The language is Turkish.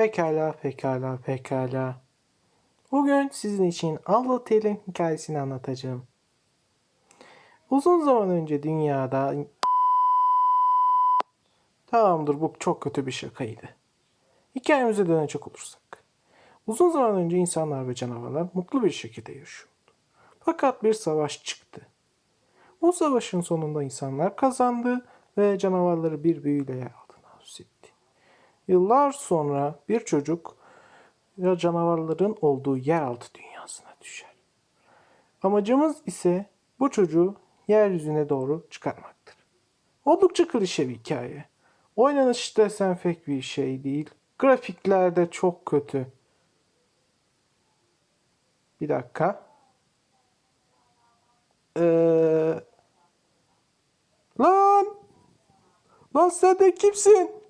Pekala, pekala, pekala. Bugün sizin için Avlatel'in hikayesini anlatacağım. Uzun zaman önce dünyada... Tamamdır bu çok kötü bir şakaydı. Hikayemize dönecek olursak. Uzun zaman önce insanlar ve canavarlar mutlu bir şekilde yaşıyordu. Fakat bir savaş çıktı. Bu savaşın sonunda insanlar kazandı ve canavarları bir büyüyle altına hapsetti. Yıllar sonra bir çocuk ya canavarların olduğu yeraltı dünyasına düşer. Amacımız ise bu çocuğu yeryüzüne doğru çıkarmaktır. Oldukça klişe bir hikaye. Oynanış desen pek bir şey değil. Grafikler de çok kötü. Bir dakika. Ee, Lan sen de kimsin?